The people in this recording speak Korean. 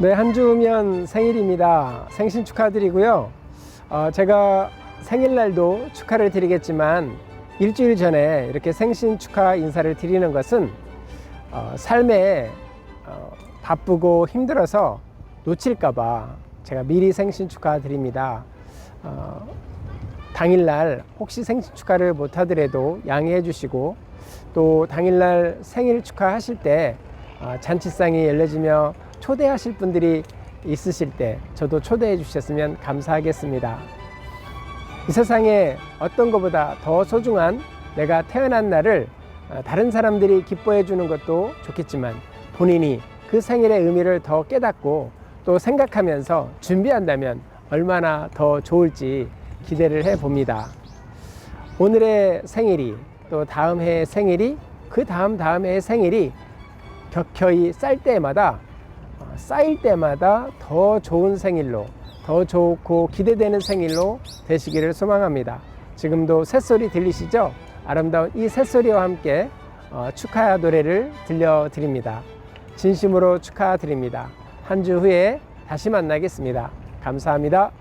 네, 한 주면 생일입니다. 생신 축하드리고요. 어, 제가 생일날도 축하를 드리겠지만 일주일 전에 이렇게 생신 축하 인사를 드리는 것은 어, 삶에 어, 바쁘고 힘들어서 놓칠까봐 제가 미리 생신 축하드립니다. 어, 당일날 혹시 생신 축하를 못하더라도 양해해 주시고 또 당일날 생일 축하하실 때 어, 잔치상이 열려지며 초대하실 분들이 있으실 때 저도 초대해 주셨으면 감사하겠습니다. 이 세상에 어떤 것보다 더 소중한 내가 태어난 날을 어, 다른 사람들이 기뻐해 주는 것도 좋겠지만 본인이 그 생일의 의미를 더 깨닫고 또 생각하면서 준비한다면 얼마나 더 좋을지 기대를 해 봅니다. 오늘의 생일이 또 다음 해의 생일이 그 다음 다음 해의 생일이 격혀이 쌀 때마다 어, 쌓일 때마다 더 좋은 생일로 더 좋고 기대되는 생일로 되시기를 소망합니다. 지금도 새소리 들리시죠? 아름다운 이 새소리와 함께 어, 축하 노래를 들려드립니다. 진심으로 축하드립니다. 한 주 후에 다시 만나겠습니다. 감사합니다.